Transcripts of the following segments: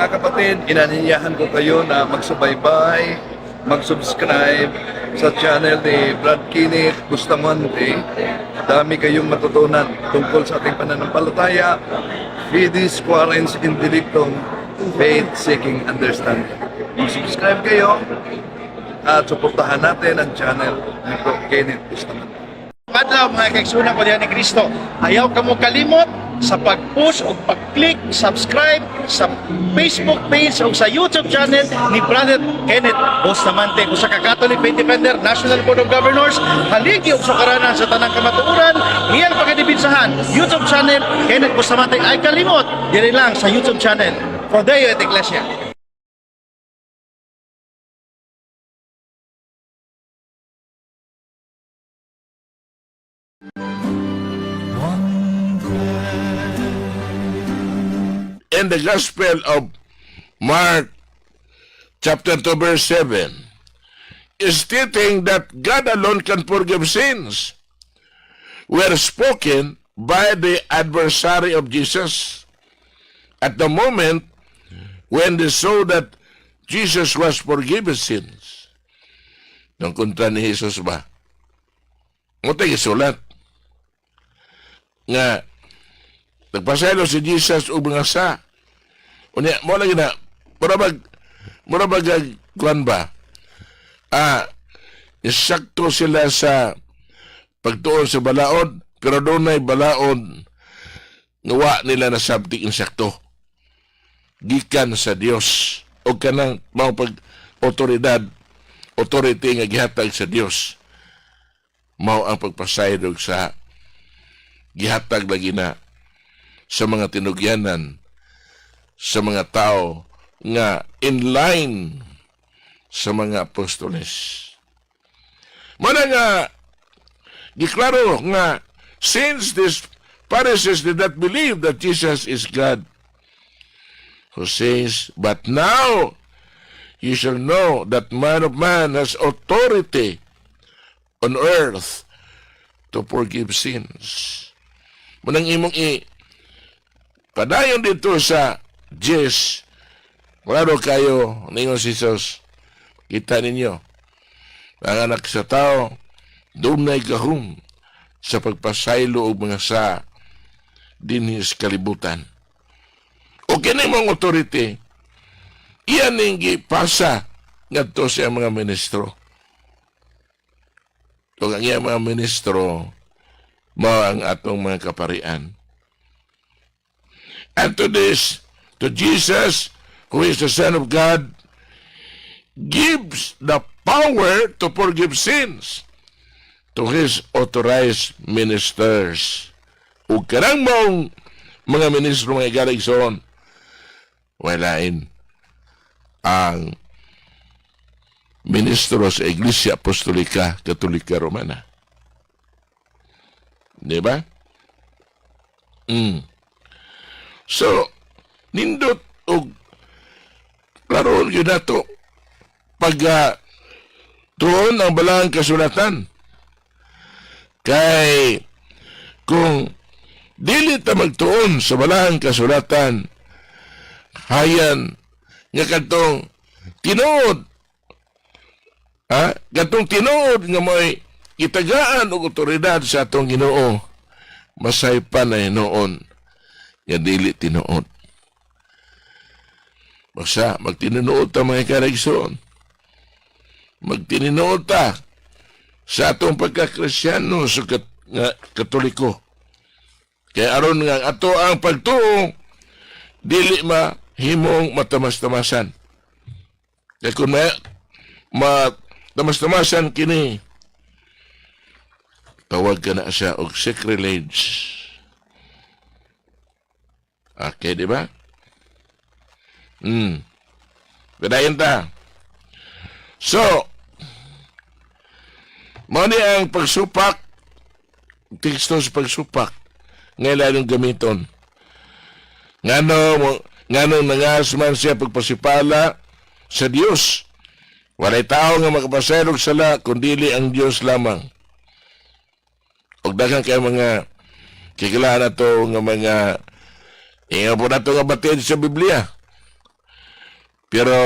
Mga kapatid, inaniyahan ko kayo na magsubaybay, mag-subscribe sa channel ni Brad Kenneth Bustamante. Dami kayong matutunan tungkol sa ating pananampalataya, Fidis Quarens Indelictum, Faith Seeking Understanding. Mag-subscribe kayo at suportahan natin ang channel ni Bro Kenneth Bustamante. Adlaw mga kaigsunan ko diyan ni Kristo. Ayaw ka mo kalimot sa pag-push o pag-click, subscribe sa Facebook page o sa YouTube channel ni Brother Kenneth Bustamante. Kung sa ka-Catholic Faith Defender, National Board of Governors, haligi og sukaranan sa tanang kamatuoran, iyang pagkadibinsahan, YouTube channel, Kenneth Bustamante. Ay kalimot, diri lang sa YouTube channel. Frodeo et Iglesia. In the Gospel of Mark, chapter 2, verse 7, is stating that God alone can forgive sins, were spoken by the adversary of Jesus at the moment when they saw that Jesus was forgiven sins. Nung kontra ni Jesus ba? Mo tayo sulat nga nagpasaylo si Jesus ug mga unya mo lagi na mura bag mura bag ag- kuan ba? Ah isakto sila sa pagtuon sa balaod pero doon ay balaod nawa nila na sabti insakto. Gikan sa Dios o kanang mao pag otoridad authority nga gihatag sa Dios mao ang pagpasaylo sa gihatag lagi na sa mga tinugyanan sa mga tao nga in line sa mga apostoles. Mana nga giklaro nga since these Pharisees did not believe that Jesus is God, who says, But now you shall know that man of man has authority on earth to forgive sins. Munang imong i padayon dito sa Jess, klaro kayo, ningon si Jesus, kita ninyo, ang anak sa tao, doon na'y gahom sa pagpasaylo o mga sa dinis kalibutan. O kini mong authority, iyan ning gipasa ngadto sa mga ministro. O ang iyang mga ministro, mao ang atong mga kaparian. And to this, to Jesus, who is the Son of God, gives the power to forgive sins to His authorized ministers. Ug kanang mong mga ministro mga igaligson, walain ang ministro sa Iglesia Apostolika Katolika Romana. Di ba? Mm. So, nindot og laron yun na to. Pag uh, ang balang kasulatan. Kay kung dili ta magtuon sa balang kasulatan, hayan nga kadtong tinuod. Ha kadtong tinuod nga may itagaan og otoridad sa atong Ginoo masay pa na noon nga dili tinuod basta magtinuod ta mga karigsoon magtinuod ta sa atong pagkakristyano sa kat, nga, katoliko kaya aron nga ato ang pagtuo dili ma himong matamas-tamasan kaya kung may matamas-tamasan kini tawag ka na siya og sacrilege. Okay, di ba? Hmm. Gadayin ta. So, mo ang pagsupak, teksto sa pagsupak, ngayon gamiton. Ngano, ngano nangas man siya pagpasipala sa Dios. Walay tao nga makapaserog sala, kundili ang Dios lamang. Og daghang kay mga kikilala to nga mga inga po na to nga batid sa Biblia. Pero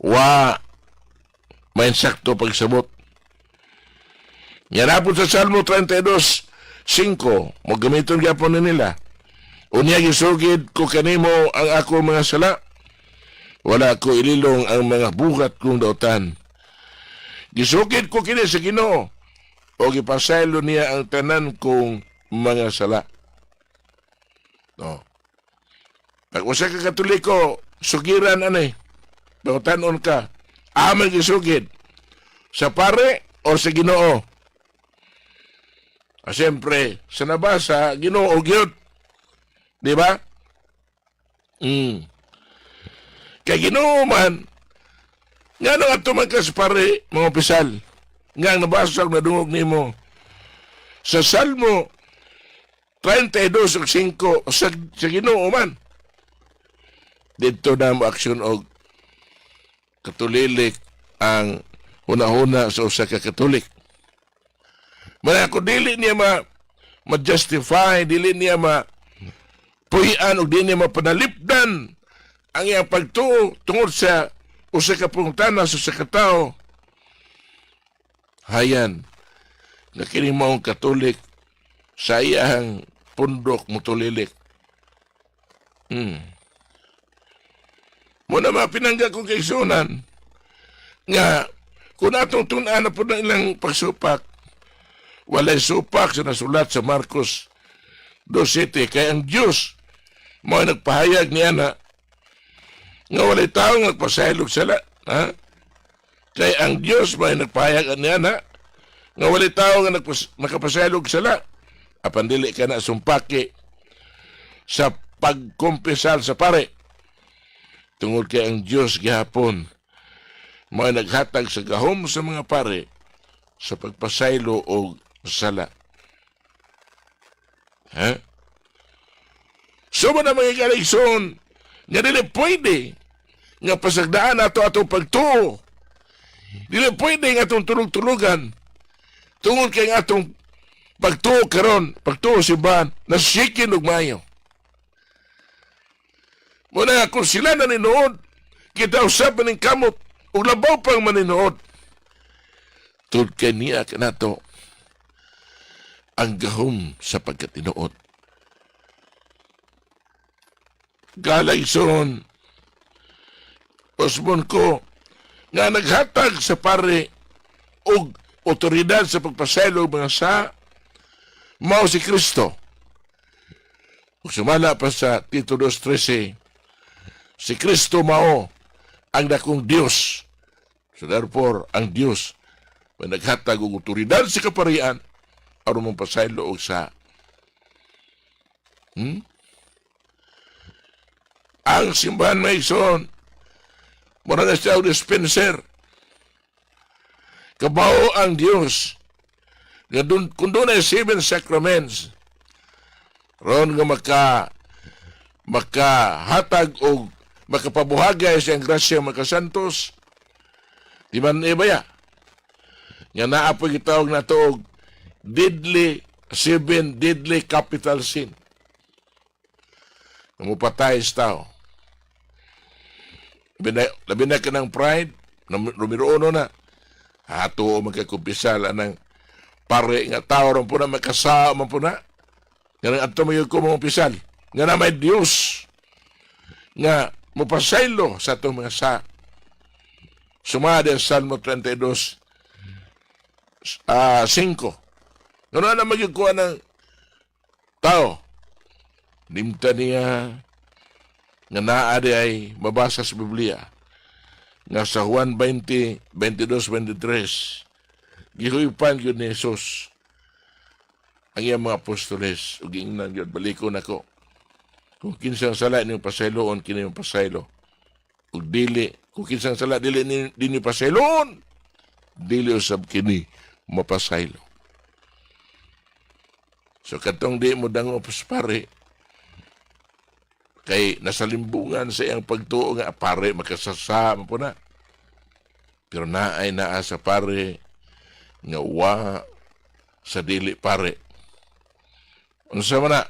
wa may sakto pagsabot. Yan po sa Salmo 32, 5, mo gamiton gyapon ni nila. Unya gisugid ko kanimo ang ako mga sala. Wala ko ililong ang mga bugat kong dautan. Gisugid ko kini sa Ginoo o gipasaylo niya ang tanan kong mga sala. No. Pag usa ka katoliko, sugiran anay. Pagutanon ka, aman gisugid. Sa pare o sa Ginoo. Ah, siyempre, sa nabasa, Ginoo gyud. Di ba? Mm. Kay Ginoo man, nga nang ato man ka sa pare, mga opisal, nga ang nabasa na dungog nimo sa Salmo 32 ug 5 sa, sa Ginoo man. Dito na mo aksyon og katulilik ang una-una sa usa ka katolik. Mala ko dili niya ma ma-justify, dili niya ma puyan o dili niya mapanalipdan ang iyang pagtuo tungod sa usa ka pungtana sa usa ka tawo. Hayan, nga kini maong katolik sa iyang pundok mutulilik. Hmm. Muna mapinangga kong kaigsunan nga kung atong tunan na po ng ilang pagsupak, walay supak sa nasulat sa Marcos 2.7 kay ang Diyos mo nagpahayag niya na nga walay taong nagpasayalog sila. Ha? Kay ang Diyos may nagpahayag niya na nga walay tao nga nagpas, nakapasayalog sila. Apan dili ka na sumpaki sa pagkumpisal sa pare. Tungod kay ang Diyos gihapon may naghatag sa gahom sa mga pare sa pagpasaylo o sala. Ha? So mo na mga kaligson, nga dili pwede nga pasagdaan ato atong pagtuo. Dili pwede nga atong tulog-tulugan tungod kay atong pagtuo karon, pagtuo simbahan, na sikin og mayo. Muna kung sila na ninood, kita usap maning kamot, ug labaw pang maninood. Tud kay niya ka nato ang gahom sa pagkatinood. Galayson, Osmon ko, nga naghatag sa pare og otoridad sa pagpaselo mga sa mao si Kristo. Sumala pa sa Tito 2.13, si Kristo mao ang dakong Dios. So therefore, ang Dios may naghatag og otoridad sa kaparian aron mong pasaylo og sa hmm? ang simbahan may ison mura na siya dispenser kabaho ang Dios nga dun, kung doon ay seven sacraments ron nga maka makahatag og makapabuhagay siyang grasya makasantos di man ibaya nga naapoy gitawag na to og deadly seven deadly capital sin Namupatay sa tao. Labi na, ka ng pride, num- numero uno na. Hato o magkakumpisal anang pare nga tao ron po na makasama po na. Nga nang ato mayo ko mga pisal. Nga na may Diyos. Nga mupasaylo sa itong mga sa. Sumada ang Salmo 32 ah 5. Ano na magigkuha ng tao? Nimta niya nga naari ay mabasa sa Biblia nga sa Juan 20, 22, 23 gihuypan yun ni Jesus ang iyang mga apostoles ug ingnan yun baliko nako kung kinsang sala niyo pasayloon kini yung pasaylo ug dili kung kinsang sala dili ni dinyo pasayloon dili usab kini mapasaylo so katong di mo dango pare kay nasa limbungan sa iyang pagtuo nga pare makasasama po na. Pero naay naa sa pare nga wa sa dili pare. Unsa man na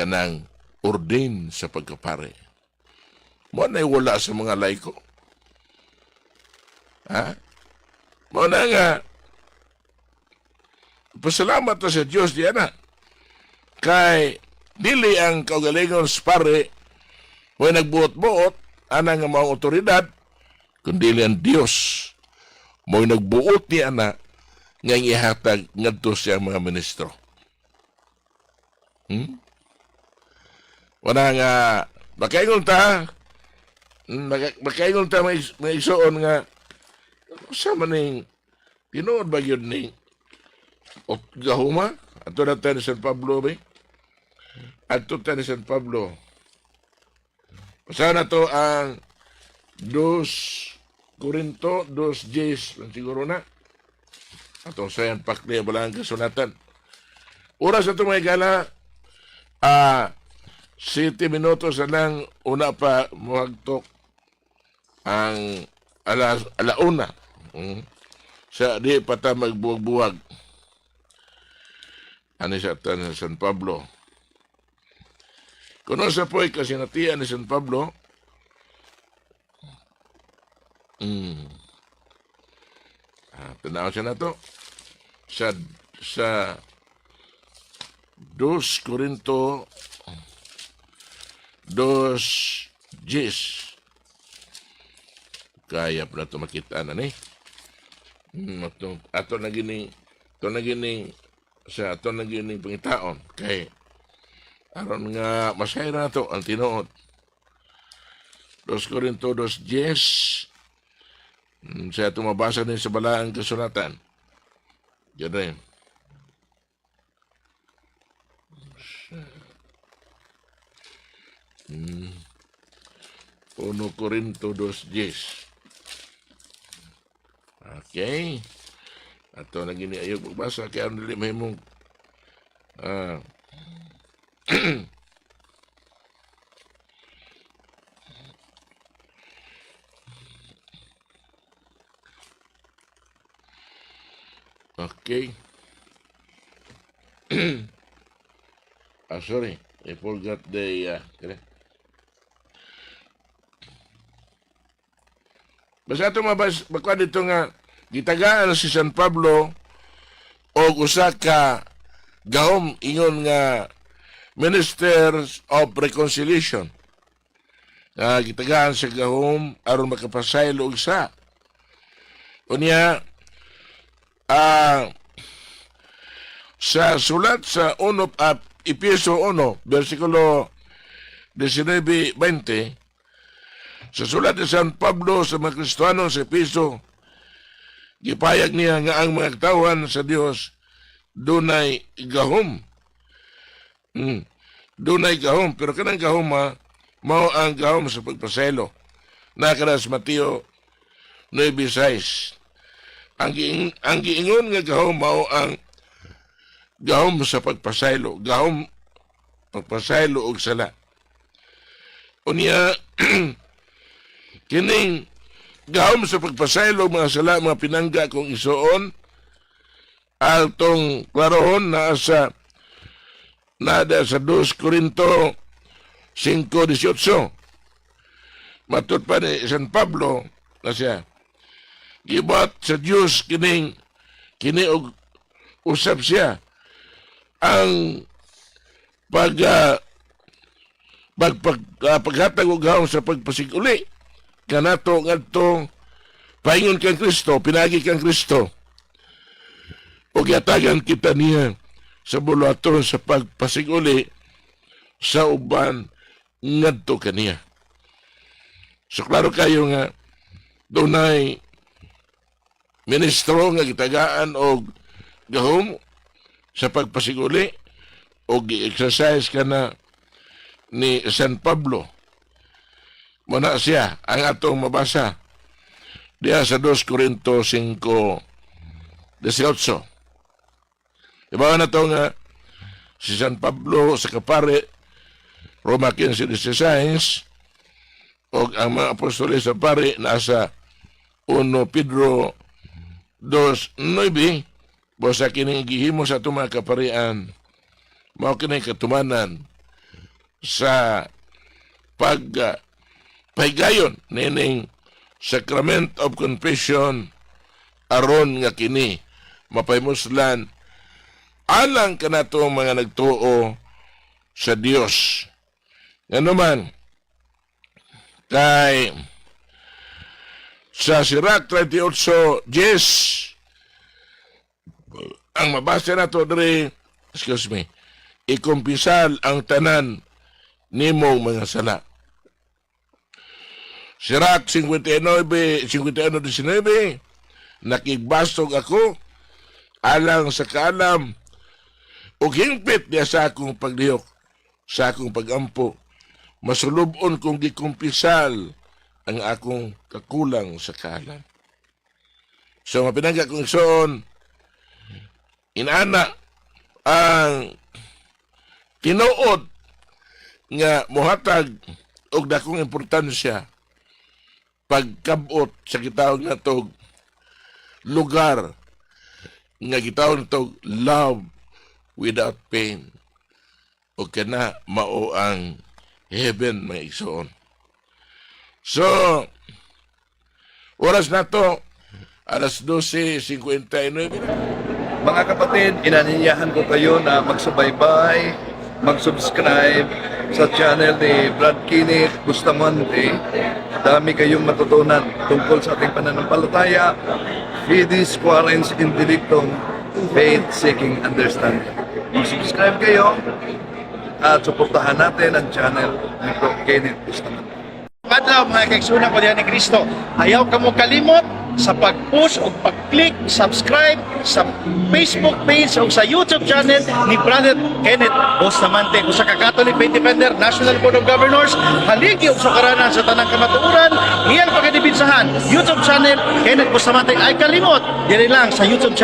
kanang ordain sa pagkapare. mo na wala sa mga laiko. Ha? Mo na nga, pasalamat na sa Diyos diyan na. Kay, dili ang kaugalingon sa pare, Huwag nagbuot-buot, ana nga mga otoridad, kundi ang Diyos. Mo'y nagbuot ni ana nga ihatag ngadto siya mga ministro. Hmm? Wala nga, makaingon ta, maka- makaingon ta may, may isuon nga, sa maning, tinuod ba yun ni o gahuma? Ato na tayo San Pablo, ba? Ato tayo ni San Pablo. Basta na to ang dos Corinto, dos lang siguro na. Atong sayan pakli ang balang kasunatan. Oras na ito may gala, ah, 7 minutos na lang una pa muhagtok ang ala, alauna. Mm. Sa di pa ta magbuwag-buwag. Ano sa tan sa San Pablo. Kuno sa po'y kasinatian ni San Pablo, mm, ah, tanaw siya na to, sa, sa 2 Corinto 2 Gis. Kaya pa na ito makita na ni. Hmm, ato, ato na gini, ato na gini, sa ato na gini pangitaon. Kay, aron nga masaya na to ang tinuod. 2 Corinto 2 Gis. Hmm, sa ato mabasa din sa balaang kasulatan. Yan rin. Hmm. 1 Corinto 2.10 Okay. Ato na gini ayog magbasa kaya ang dili mahimong ah Okay. ah, sorry. I forgot the... Uh, Basta ito mabas, bakwa dito nga, gitagaan si San Pablo o usa ka gahom ingon nga Ministers of Reconciliation. Uh, gitagaan sa gahom aron makapasaylo og sa. Unya, ah, sa sulat sa 1 uh, Epheso 1, versikulo 19-20, sa sulat ni San Pablo sa mga Kristiyano sa Epheso, gipayag niya nga ang mga katawan sa Dios dunay gahom. Hmm. Dunay gahom, pero kanang gahom ma, mao ang gahom sa pagpaselo. Nakara sa Mateo 9.6. Ang, giing, ang giingon nga gahom mao ang gahom sa pagpasaylo, gahom pagpasaylo og sala. Unya kining gahom sa pagpasaylo og mga sala mga pinangga kung isuon altong klarohon na sa nada sa 2 Corinto 5.18 matut pa ni San Pablo na siya gibat sa Dios kining kini og usap siya. Ang pag uh, pag, pag uh, paghatag og sa pagpasiguli kanato ngadto paingon kang Kristo pinagi kang Kristo. O yatagan kita niya sa bulaton sa pagpasiguli sa uban ngadto kaniya so klaro kayo nga dunay ministro nga gitagaan og gahom sa pagpasiguli o gi-exercise ka na ni San Pablo. Muna siya ang atong mabasa diya sa 2 Corinto 5 18. Diba na to nga si San Pablo sa kapare Roma 15.16 o ang mga apostoles sa pare nasa 1 Pedro 2.9 Basta kining gihimo sa itong mga kaparian, mao kining katumanan sa pag pahigayon nining Sacrament of Confession aron nga kini mapaymuslan alang kanato mga nagtuo sa Dios. Nga naman, kay sa Sirach 38, yes, ang mabasa na to diri, excuse me, ikumpisal ang tanan nimo mga sala. Sirach 59, 51-19, nakigbasog ako. Alang sa kaalam. O hingpit niya sa akong paglihok, sa akong pagampo, masulubon kong gikumpisal ang akong kakulang sa kalan. So, mapinangga kong soon, inana ang tinuod nga muhatag og dakong importansya pagkabot sa gitawag na tog lugar nga gitawag na tog love without pain o kana mao ang heaven mga igsoon. So, oras na to, alas 12.59 Mga kapatid, inaninyahan ko kayo na magsubaybay, mag-subscribe sa channel ni Brad Kinit Bustamante. Dami kayong matutunan tungkol sa ating pananampalataya, Fides Quarens Intellectum, Faith Seeking Understanding. Mag-subscribe kayo at suportahan natin ang channel ni Bro Kenneth Bustamante. Adlaw mga kaigsunan ko diyan ni Kristo. Ayaw ka mo kalimot sa pag-push o pag-click, subscribe sa Facebook page o sa YouTube channel ni Brother Kenneth Bustamante. Usa ka Catholic Faith Defender, National Board of Governors, haligi og sukaranan sa tanang kamatuoran, iyang pagkadibinsahan. YouTube channel Kenneth Bustamante ay kalimot. Diri lang sa YouTube channel